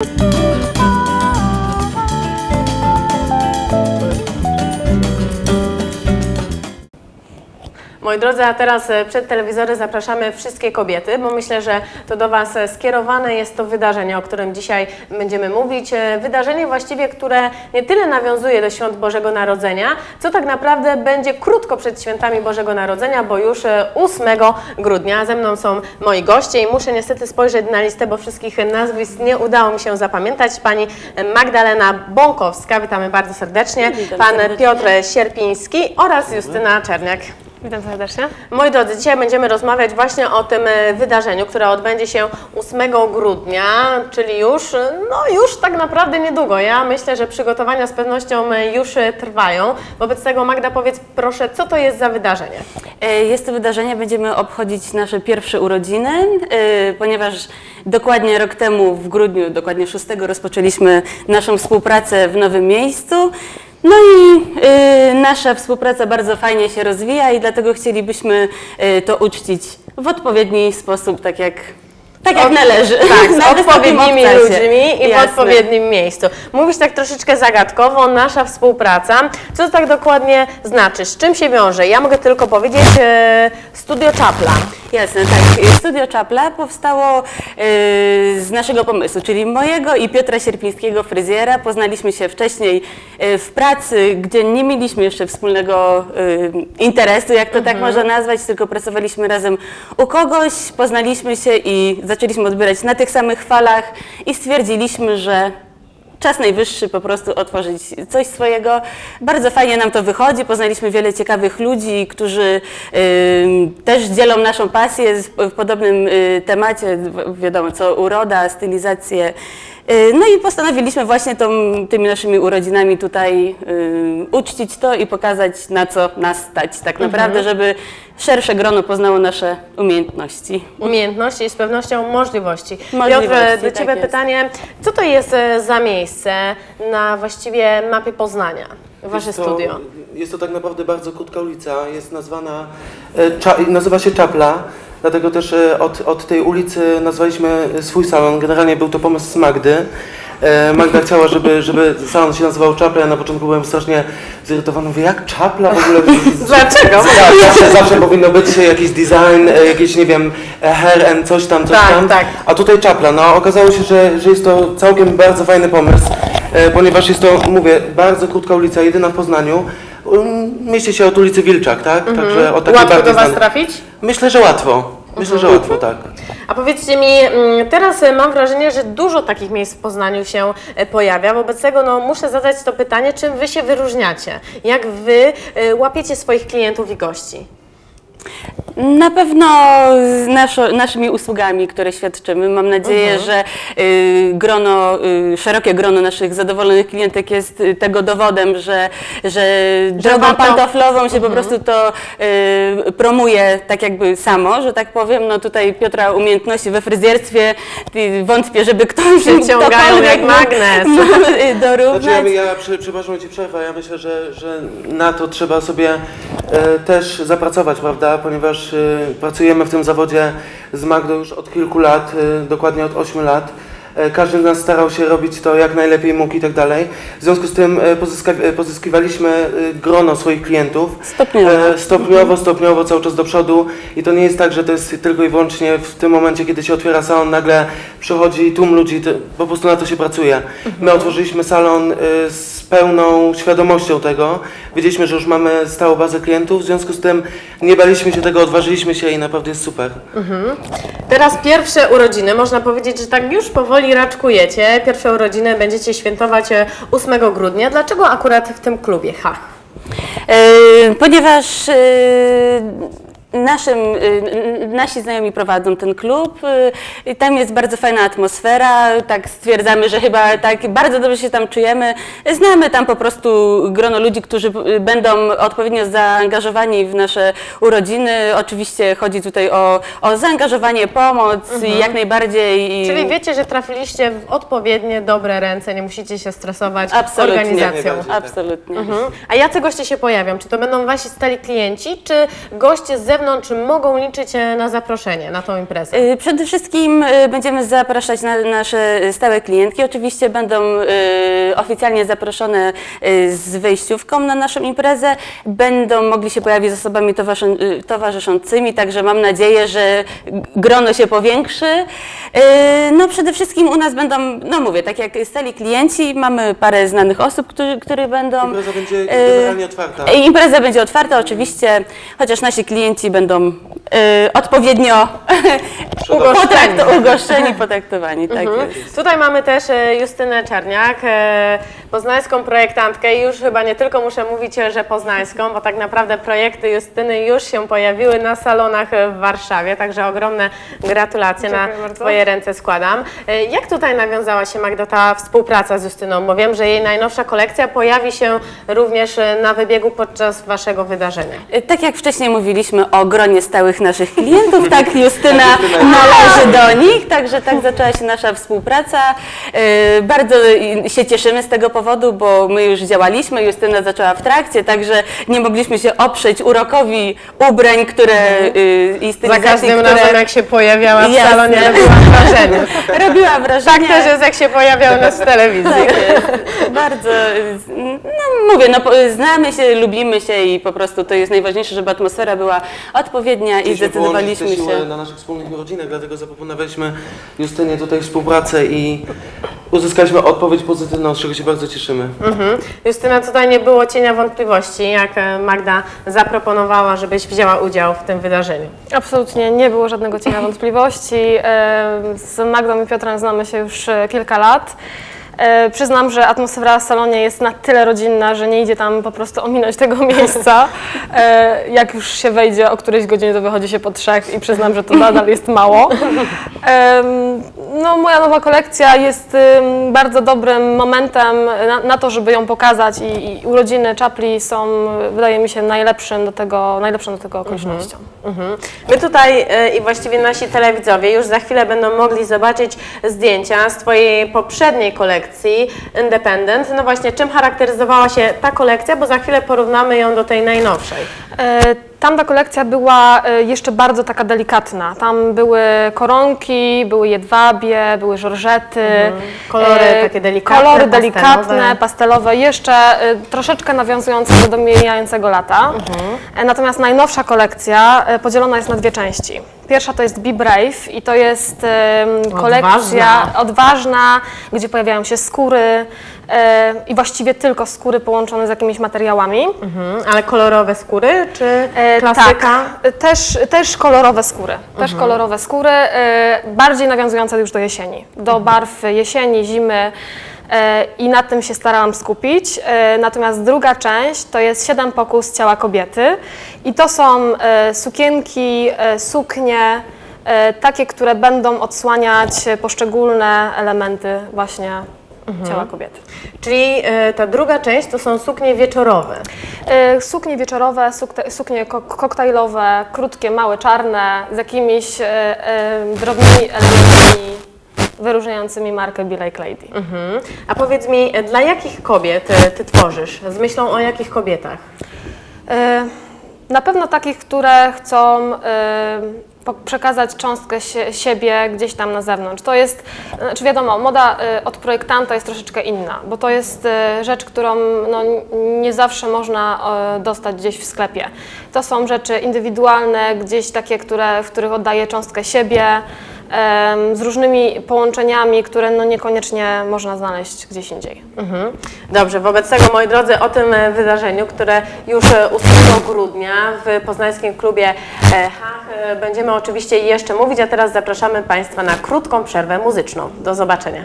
you. Moi drodzy, a teraz e, przed telewizory zapraszamy wszystkie kobiety, bo myślę, że to do Was e, skierowane jest to wydarzenie, o którym dzisiaj będziemy mówić. E, Wydarzenie właściwie, które nie tyle nawiązuje do świąt Bożego Narodzenia, co tak naprawdę będzie krótko przed świętami Bożego Narodzenia, bo już e, 8 grudnia. Ze mną są moi goście i muszę niestety spojrzeć na listę, bo wszystkich nazwisk nie udało mi się zapamiętać. Pani Magdalena Bąkowska, witamy bardzo serdecznie. Witam Pan serdecznie. Piotr Sierpiński oraz Justyna Czerniak. Witam serdecznie. Moi drodzy, dzisiaj będziemy rozmawiać właśnie o tym e, wydarzeniu, które odbędzie się 8 grudnia, czyli już, e, no już tak naprawdę niedługo. Ja myślę, że przygotowania z pewnością e, już trwają. Wobec tego Magda powiedz proszę, co to jest za wydarzenie? Jest to wydarzenie, będziemy obchodzić nasze pierwsze urodziny, ponieważ dokładnie rok temu, w grudniu, dokładnie 6 rozpoczęliśmy naszą współpracę w nowym miejscu. No i e, nasza współpraca bardzo fajnie się rozwija i dlatego chcielibyśmy e, to uczcić w odpowiedni sposób, tak jak, tak jak należy. Tak, z odpowiednimi ludźmi i w Jasne. odpowiednim miejscu. Mówisz tak troszeczkę zagadkowo, nasza współpraca. Co to tak dokładnie znaczy? Z czym się wiąże? Ja mogę tylko powiedzieć e, Studio Czapla. Jasne, tak. Studio Czapla powstało yy, z naszego pomysłu, czyli mojego i Piotra Sierpińskiego, fryzjera. Poznaliśmy się wcześniej yy, w pracy, gdzie nie mieliśmy jeszcze wspólnego yy, interesu, jak to tak można nazwać, tylko pracowaliśmy razem u kogoś, poznaliśmy się i zaczęliśmy odbierać na tych samych falach i stwierdziliśmy, że Czas najwyższy po prostu otworzyć coś swojego. Bardzo fajnie nam to wychodzi. Poznaliśmy wiele ciekawych ludzi, którzy ym, też dzielą naszą pasję w podobnym y, temacie, wiadomo co, uroda, stylizację. Y, No i postanowiliśmy właśnie tą, tymi naszymi urodzinami tutaj y, uczcić to i pokazać na co nas stać tak naprawdę, żeby szersze grono poznało nasze umiejętności. Umiejętności i z pewnością możliwości. Możliwości, Piotrze, do tak Ciebie jest. pytanie, co to jest e, za miejsce na właściwie mapie Poznania, Wasze Jest to- studio? Jest to tak naprawdę bardzo krótka ulica, jest nazwana, e, nazywa się Czapla, dlatego też e, od, od tej ulicy nazwaliśmy swój salon. Generalnie był to pomysł z Magdy. E, Magda chciała, żeby, żeby salon się nazywał Czapla, ja na początku byłem strasznie zirytowany, mówię, jak Czapla w ogóle? Dlaczego? Tak, zawsze, zawsze powinno być jakiś design, e, jakiś, nie wiem, e, hair and coś tam, coś Tak, tam. tak. A tutaj czapla. No okazało się, że, że jest to całkiem bardzo fajny pomysł, e, ponieważ jest to, mówię, bardzo krótka ulica, jedyna w Poznaniu. Um, Mieści się od ulicy Wilczak, tak? Także od takiej Mhm. Łatwo do Was trafić? Myślę, że łatwo. Myślę, Mhm. że łatwo, tak. A powiedzcie mi, mm, teraz e, mam wrażenie, że dużo takich miejsc w Poznaniu się e, pojawia. Wobec tego no, muszę zadać to pytanie, czym Wy się wyróżniacie? Jak Wy e, łapiecie swoich klientów i gości? Na pewno z naszo, naszymi usługami, które świadczymy. Mam nadzieję, Mhm. że y, grono, y, szerokie grono naszych zadowolonych klientek jest y, tego dowodem, że, że drogą warto- pantoflową się Mhm. po prostu to y, promuje tak jakby samo, że tak powiem. No tutaj Piotra umiejętności we fryzjerstwie y, wątpię, żeby ktoś Przyciągają jak magnes. dorównać. Znaczy, ja, ja przy, przepraszam, że ci przerwę. Ja myślę, że, że na to trzeba sobie e, też zapracować, prawda? Ponieważ e, pracujemy w tym zawodzie z Magdą już od kilku lat, e, dokładnie od 8 lat. E, Każdy z nas starał się robić to jak najlepiej mógł i tak dalej. W związku z tym e, e, pozyskiwaliśmy grono swoich klientów. Stopniowo. Stopniowo, stopniowo, cały czas do przodu. I to nie jest tak, że to jest tylko i wyłącznie w tym momencie, kiedy się otwiera salon, nagle przychodzi tłum ludzi, po prostu na to się pracuje. My otworzyliśmy salon z pełną świadomością tego. Wiedzieliśmy, że już mamy stałą bazę klientów, w związku z tym nie baliśmy się tego, odważyliśmy się i naprawdę jest super. Teraz pierwsze urodziny. Można powiedzieć, że tak już powoli raczkujecie. Pierwsze urodziny będziecie świętować e, 8 grudnia. Dlaczego akurat w tym klubie? Ha. E, Ponieważ e, naszym, e, nasi znajomi prowadzą ten klub, i tam jest bardzo fajna atmosfera, tak stwierdzamy, że chyba tak bardzo dobrze się tam czujemy. Znamy tam po prostu grono ludzi, którzy będą odpowiednio zaangażowani w nasze urodziny. Oczywiście chodzi tutaj o, o zaangażowanie, pomoc i jak najbardziej. Czyli wiecie, że trafiliście w odpowiednie, dobre ręce. Nie musicie się stresować Absolutnie. organizacją. Absolutnie. Mhm. A jacy goście się pojawią? Czy to będą wasi stali klienci, czy goście z zewnątrz mogą liczyć e, na zaproszenie na tą imprezę? Y, Przede wszystkim y, będziemy zapraszać na nasze stałe klientki. Oczywiście będą y, oficjalnie zaproszone z wejściówką na naszą imprezę. Będą mogli się pojawić z osobami towarzyszącymi, także mam nadzieję, że grono się powiększy. No przede wszystkim u nas będą, no mówię, tak jak stali klienci, mamy parę znanych osób, którzy, którzy będą... Impreza będzie y, generalnie otwarta. i Impreza będzie otwarta oczywiście, chociaż nasi klienci będą y, odpowiednio Ugoszczeni. ugoszczeni, potraktowani. Tak jest. Tutaj mamy też e, Justynę Czerniak, e, poznańską projektantkę i już chyba nie tylko muszę mówić, e, że poznańską, bo tak naprawdę projekty Justyny już się pojawiły na salonach e, w Warszawie, także ogromne gratulacje na Dziękuję bardzo. Twoje ręce składam. E, Jak tutaj nawiązała się Magda ta współpraca z Justyną? Bo wiem, że jej najnowsza kolekcja pojawi się również e, na wybiegu podczas Waszego wydarzenia. Y, Tak jak wcześniej mówiliśmy o gronie stałych naszych klientów, tak Justyna Justyna należy do nich, także tak zaczęła się nasza współpraca. Bardzo się cieszymy z tego powodu, bo my już działaliśmy, Justyna zaczęła w trakcie, także nie mogliśmy się oprzeć urokowi ubrań, które y, i Za każdym które razem, jak się pojawiała w Jasne. salonie, robiła wrażenie. Robiła wrażenie. Tak też jest, jak się pojawiał nas w telewizji. Tak. Bardzo, no mówię, no, znamy się, lubimy się i po prostu to jest najważniejsze, żeby atmosfera była odpowiednia i Chcieliśmy połączyć zdecydowaliśmy się. na naszych wspólnych urodzinach, dlatego zaproponowaliśmy Justynie tutaj współpracę i uzyskaliśmy odpowiedź pozytywną, z czego się bardzo cieszymy. Mhm. Justyna, tutaj nie było cienia wątpliwości, jak e, Magda zaproponowała, żebyś wzięła udział w tym wydarzeniu. Absolutnie nie było żadnego cienia wątpliwości. E, Z Magdą i Piotrem znamy się już e, kilka lat. E, Przyznam, że atmosfera w salonie jest na tyle rodzinna, że nie idzie tam po prostu ominąć tego miejsca. E, Jak już się wejdzie o którejś godzinie, to wychodzi się po trzech i przyznam, że to nadal jest mało. No, moja nowa kolekcja jest bardzo dobrym momentem na, to, żeby ją pokazać i, urodziny Czapli są, wydaje mi się, najlepszym do tego, najlepszą do tego okolicznością. Mhm. My tutaj e, i właściwie nasi telewidzowie już za chwilę będą mogli zobaczyć zdjęcia z Twojej poprzedniej kolekcji Independent. No właśnie, czym charakteryzowała się ta kolekcja, bo za chwilę porównamy ją do tej najnowszej. E, Tamta kolekcja była e, jeszcze bardzo taka delikatna. Tam były koronki, były jedwabie, były żorżety. Kolory e, takie delikatne, Kolory pastelowe. delikatne, pastelowe, jeszcze e, troszeczkę nawiązujące do domijającego lata. E, Natomiast najnowsza kolekcja podzielona jest na dwie części. Pierwsza to jest Be Brave i to jest kolekcja Odważna. odważna, gdzie pojawiają się skóry i właściwie tylko skóry połączone z jakimiś materiałami. Mhm. Ale kolorowe skóry, czy E, klasyka? Tak, też, też kolorowe skóry. Też kolorowe skóry, e, bardziej nawiązujące już do jesieni, do barw jesieni, zimy. e, I na tym się starałam skupić. E, Natomiast druga część to jest siedem pokus ciała kobiety. I to są e, sukienki, e, suknie, e, takie, które będą odsłaniać poszczególne elementy właśnie ciała kobiety. Czyli e, ta druga część to są suknie wieczorowe. E, Suknie wieczorowe, sukte, suknie ko- koktajlowe, krótkie, małe, czarne, z jakimiś e, drobnymi elementami wyróżniającymi markę Be Like Lady. Mhm. A powiedz mi, dla jakich kobiet Ty tworzysz? Z myślą o jakich kobietach? Na pewno takich, które chcą przekazać cząstkę sie, siebie gdzieś tam na zewnątrz. To jest, znaczy wiadomo, moda e, od projektanta jest troszeczkę inna, bo to jest e, rzecz, którą no, nie zawsze można dostać gdzieś w sklepie. To są rzeczy indywidualne, gdzieś takie, które, w których oddaję cząstkę siebie, z różnymi połączeniami, które no, niekoniecznie można znaleźć gdzieś indziej. Mhm. Dobrze, wobec tego moi drodzy o tym e, wydarzeniu, które już e, 8 grudnia w poznańskim klubie e, Hach e, będziemy oczywiście jeszcze mówić, a teraz zapraszamy Państwa na krótką przerwę muzyczną. Do zobaczenia.